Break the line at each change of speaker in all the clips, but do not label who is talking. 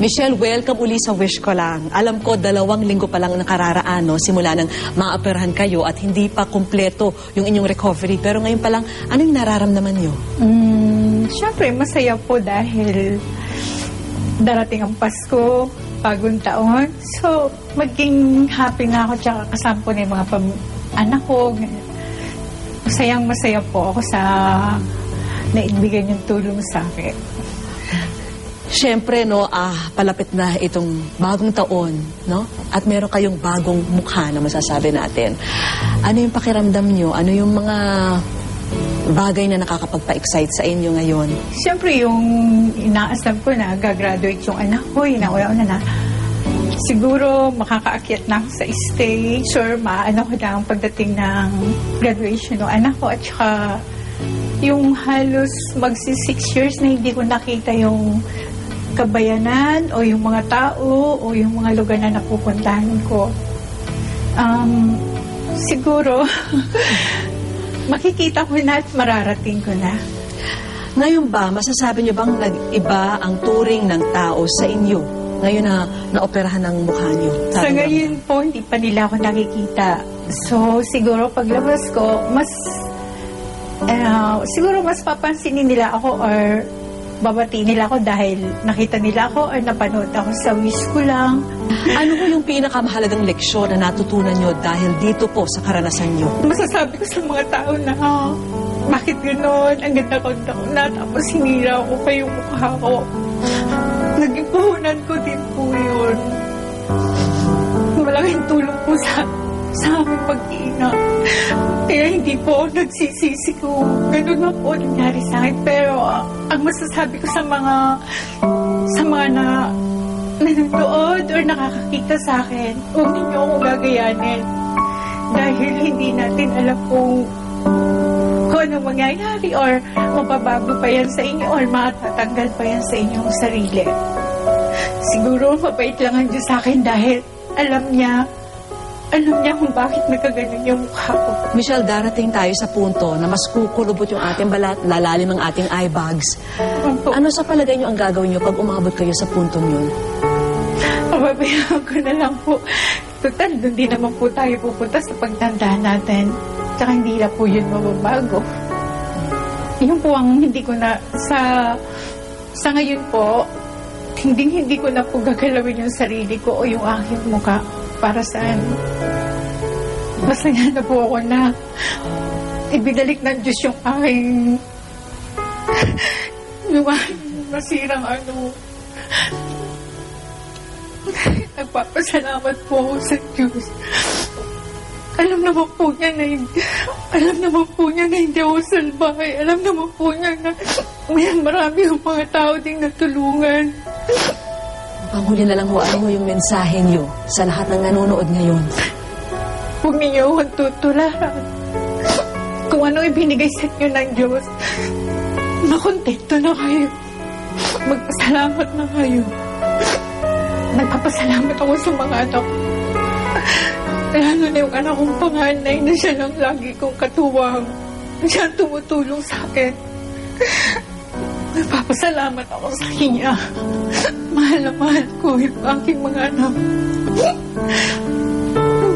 Michelle, welcome uli sa Wish Ko Lang. Alam ko, dalawang linggo pa lang nakararaan, no, simula nang maaperahan kayo at hindi pa kumpleto yung inyong recovery. Pero ngayon pa lang, anong nararamdaman niyo?
Mm, Siyempre, masaya po dahil darating ang Pasko, bagong taon. So, maging happy nga ako tsaka kasama ko na yung mga pam- anak ko. Masayang masaya po ako sa naibigay niyong tulong sa akin.
Siyempre, no, ah, palapit na itong bagong taon, no? At meron kayong bagong mukha na masasabi natin. Ano yung pakiramdam niyo? Ano yung mga bagay na nakakapagpa-excite sa inyo ngayon?
Siyempre, yung inaasam ko na gagraduate yung anak ko, inauna na na. Siguro makakaakyat na sa stage or maano ko na ang pagdating ng graduation ng anak ko at saka yung halos magsi six years na hindi ko nakita yung kabayanan o yung mga tao o yung mga lugar na napupuntahan ko. Um, siguro, makikita ko na at mararating ko na.
Ngayon ba, masasabi niyo bang nag-iba ang turing ng tao sa inyo? Ngayon na naoperahan ng mukha niyo.
Sa
mo.
ngayon po, hindi pa nila ako nakikita. So, siguro paglabas ko, mas, eh, siguro mas papansinin nila ako or babati nila ako dahil nakita nila ako or napanood ako sa wish ko lang.
Ano po yung pinakamahalagang leksyon na natutunan niyo dahil dito po sa karanasan niyo?
Masasabi ko sa mga tao na, "Ah, bakit gano'n? Ang ganda-ganda ko na, tapos hinira ko pa yung mukha ko. Naging puhunan ko din po yun. Malaking tulong po sa, sa aming pag-iina. Kaya hindi po ako nagsisisi kung gano'n na po nangyari sa akin. Pero ah, ang masasabi ko sa mga, sa mga na, nanonood or nakakakita sa akin, huwag ninyo akong gagayanin. Dahil hindi natin alam kung kung anong mangyayari or mapabago pa yan sa inyo or matatanggal pa yan sa inyong sarili. Siguro mabait lang ang Diyos sa akin dahil alam niya, alam niya kung bakit nagkaganon yung mukha ko.
Michelle, darating tayo sa punto na mas kukulubot yung ating balat, lalalim ang ating eye bags.
Opo.
Ano sa palagay niyo ang gagawin niyo pag umabot kayo sa puntong yun?
Pababayaan ko na lang po. Total, doon din naman po tayo pupunta sa pagtanda natin. Tsaka hindi na po yun mababago. Yun po ang hindi ko na, sa, sa ngayon po, hindi hindi ko na po gagalawin yung sarili ko o yung aking muka para saan. Masaya na po ako na ibinalik ng Diyos yung aking yung aking masirang ano Nagpapasalamat po ako sa Diyos. Alam naman po niya na hindi, alam naman po niya na hindi ako salbahay. Alam naman po niya na may marami yung mga tao ding natulungan.
Panghuli na lang ho, ano yung mensahe niyo sa lahat ng nanonood ngayon?
Huwag ninyo akong tutularan. Kung ano ibinigay sa inyo ng Diyos, makontento na kayo. Magpasalamat na kayo. Nagpapasalamat ako sa mga anak ko. Lalo na yung anak kong panganay na siya lang lagi kong katuwang. Siya tumutulong sa akin. Nagpapasalamat ako sa kanya. Mahal na mahal ko yung aking mga anak.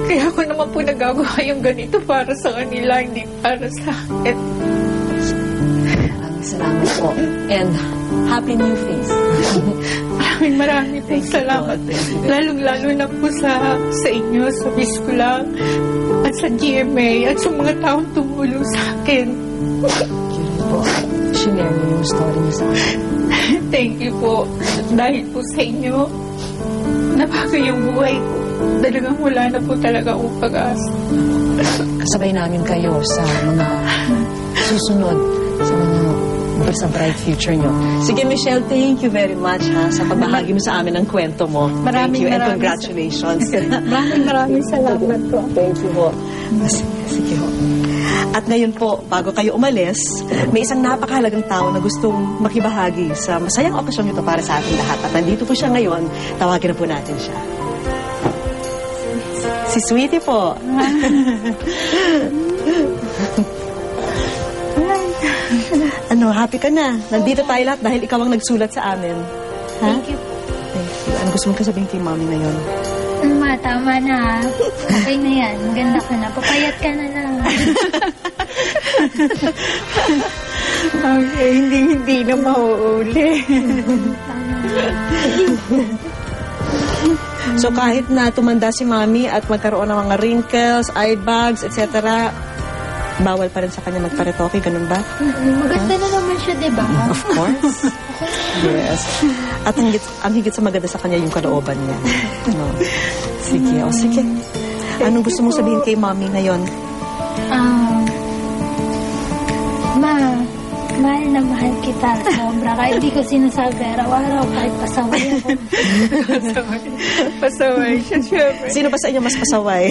Kaya ako naman po nagagawa yung ganito para sa kanila, hindi para sa akin.
Maraming salamat po. And happy new face.
Maraming maraming po salamat. Lalong-lalo na po sa, sa inyo, sa lang, at sa GMA, at sa mga taong tumulong sa akin.
Yun po. Share niyo yung story niyo sa akin.
Thank you po. Dahil po sa inyo, nabago yung buhay ko. Talagang wala na po talaga akong pag-asa.
Kasabay namin kayo sa mga susunod sa mga sa bright future nyo. Sige, Michelle, thank you very much ha sa pagbahagi mo sa amin ng kwento mo. thank
Maraming
you and
maraming
congratulations.
Maraming maraming salamat po.
Thank you po. Sige, ho. At ngayon po, bago kayo umalis, may isang napakahalagang tao na gustong makibahagi sa masayang okasyon ito para sa ating lahat. At nandito po siya ngayon, tawagin na po natin siya. Si Sweetie po. ano, happy ka na. Nandito tayo lahat dahil ikaw ang nagsulat sa amin. Ha?
Thank you.
Okay. gusto mong kasabihin kay mami ngayon?
Ma, tama na. Okay na yan. Ganda ka na. Papayat ka na lang.
Okay, hindi, hindi na mauuli.
So kahit na tumanda si mami at magkaroon ng mga wrinkles, eye bags, etc., bawal pa rin sa kanya magparetoke, ganun ba?
Mm, Maganda na naman siya, di ba?
Of course. yes. At ang higit, ang higit sa maganda sa kanya yung kalooban niya. No. Sige, o sige. Anong gusto mong sabihin kay mami ngayon?
Ah, ma, mahal na mahal kita. Sobra. Kahit di ko sinasabi araw-araw, kahit pasaway ako.
Pasaway. Pasaway siya, syempre.
Sino ba sa inyo mas pasaway?